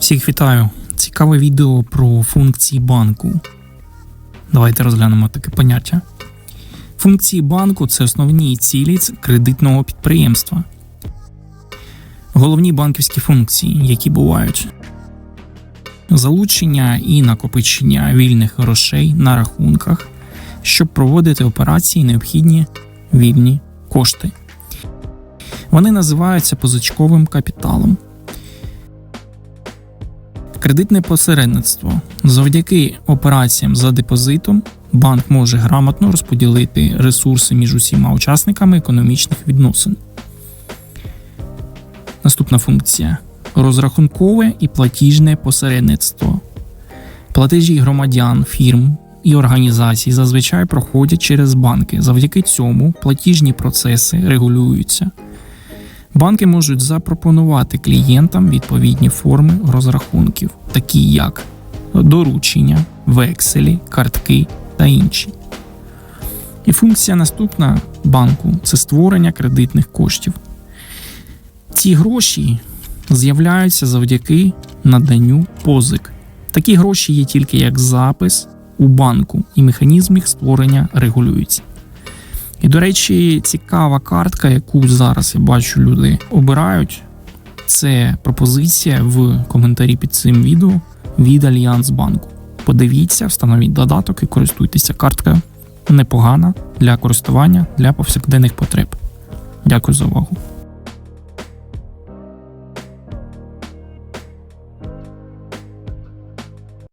Всіх вітаю! Цікаве відео про функції банку. Давайте розглянемо таке поняття. Функції банку це основні цілі кредитного підприємства. Головні банківські функції, які бувають залучення і накопичення вільних грошей на рахунках, щоб проводити операції, необхідні вільні кошти. Вони називаються позичковим капіталом. Кредитне посередництво. Завдяки операціям за депозитом банк може грамотно розподілити ресурси між усіма учасниками економічних відносин. Наступна функція розрахункове і платіжне посередництво. Платежі громадян, фірм і організацій зазвичай проходять через банки. Завдяки цьому платіжні процеси регулюються. Банки можуть запропонувати клієнтам відповідні форми розрахунків, такі як доручення, векселі, картки та інші. І функція наступна банку це створення кредитних коштів. Ці гроші з'являються завдяки наданню позик. Такі гроші є тільки як запис у банку, і механізм їх створення регулюється. І, до речі, цікава картка, яку зараз я бачу, люди обирають. Це пропозиція в коментарі під цим відео від Альянс Банку. Подивіться, встановіть додаток і користуйтеся Картка Непогана для користування для повсякденних потреб. Дякую за увагу.